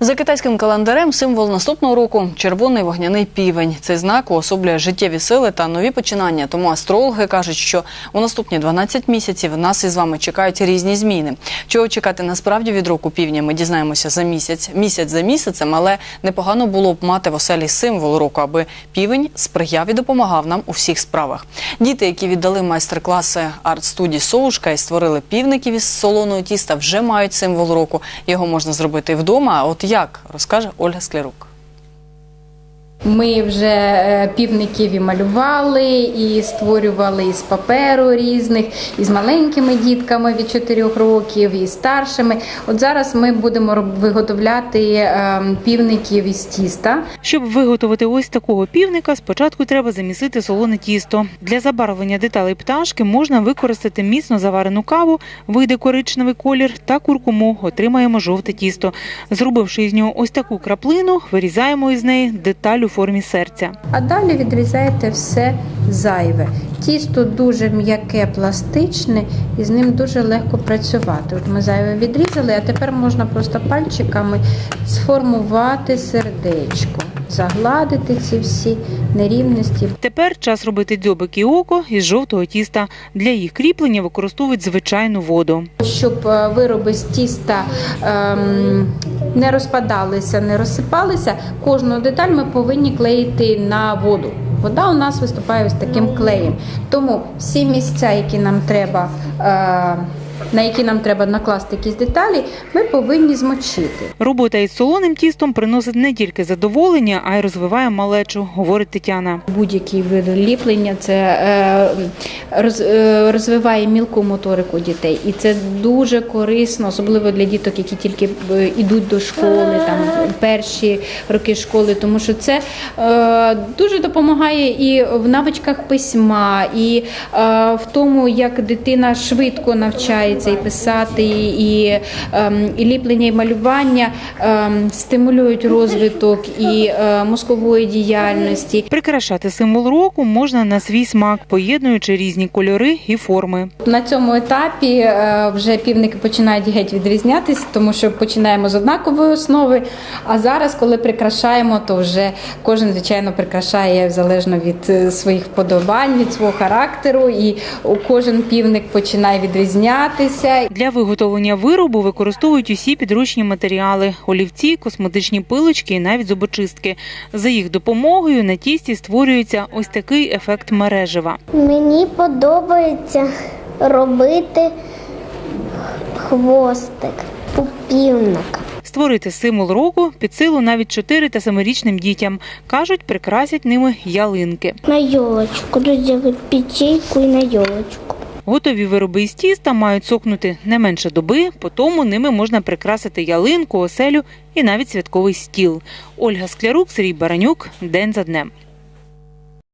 За китайським календарем символ наступного року червоний вогняний півень. Цей знак уособлює життєві сили та нові починання. Тому астрологи кажуть, що у наступні 12 місяців нас із вами чекають різні зміни. Чого чекати насправді від року півня? Ми дізнаємося за місяць, місяць за місяцем, але непогано було б мати в оселі символ року, аби півень сприяв і допомагав нам у всіх справах. Діти, які віддали майстер-класи арт-студії Соушка і створили півників із солоного тіста, вже мають символ року. Його можна зробити вдома. А от як розкаже Ольга Склярук. Ми вже е, півників і малювали, і створювали із паперу різних, і з маленькими дітками від 4 років, і старшими. От зараз ми будемо виготовляти е, півників із тіста. Щоб виготовити ось такого півника, спочатку треба замісити солоне тісто. Для забарвлення деталей пташки можна використати міцно заварену каву, вийде коричневий колір та куркуму, отримаємо жовте тісто. Зробивши із нього ось таку краплину, вирізаємо із неї деталь у формі серця. А далі відрізаєте все зайве. Тісто дуже м'яке, пластичне, і з ним дуже легко працювати. От ми зайве відрізали, а тепер можна просто пальчиками сформувати сердечко, загладити ці всі нерівності. Тепер час робити дзьобик і око із жовтого тіста. Для їх кріплення використовують звичайну воду. Щоб е, вироби з тіста ем, не розпадалися, не розсипалися, кожну деталь ми повинні клеїти на воду. Вода у нас виступає ось таким клеєм. Тому всі місця, які нам треба, е, на які нам треба накласти якісь деталі, ми повинні змочити. Робота із солоним тістом приносить не тільки задоволення, а й розвиває малечу, говорить Тетяна. Будь-який вид ліплення це е, е, розвиває мілку моторику дітей, і це дуже корисно, особливо для діток, які тільки е, йдуть до школи, там перші роки школи, тому що це дуже допомагає і в навичках письма, і в тому, як дитина швидко навчається і писати, і, ем, і ліплення, і малювання ем, стимулюють розвиток і е, мозкової діяльності. Прикрашати символ року можна на свій смак, поєднуючи різні кольори і форми. На цьому етапі е, вже півники починають геть відрізнятися, тому що починаємо з однакової основи. А зараз, коли прикрашаємо, то вже кожен звичайно прикрашає залежно від е, своїх вподобань, від свого характеру, і кожен півник починає відрізнятися. Для виготовлення виробу використовують усі підручні матеріали: олівці, косметичні пилочки і навіть зубочистки. За їх допомогою на тісті створюється ось такий ефект мережева. Мені подобається робити хвостик у півника. Створити символ року під силу навіть 4 та 7-річним дітям. Кажуть, прикрасять ними ялинки. На йолочку. Тут печейку і на йолочку. Готові вироби із тіста мають сохнути не менше доби, по тому ними можна прикрасити ялинку, оселю і навіть святковий стіл. Ольга Склярук, Сергій Баранюк. День за днем.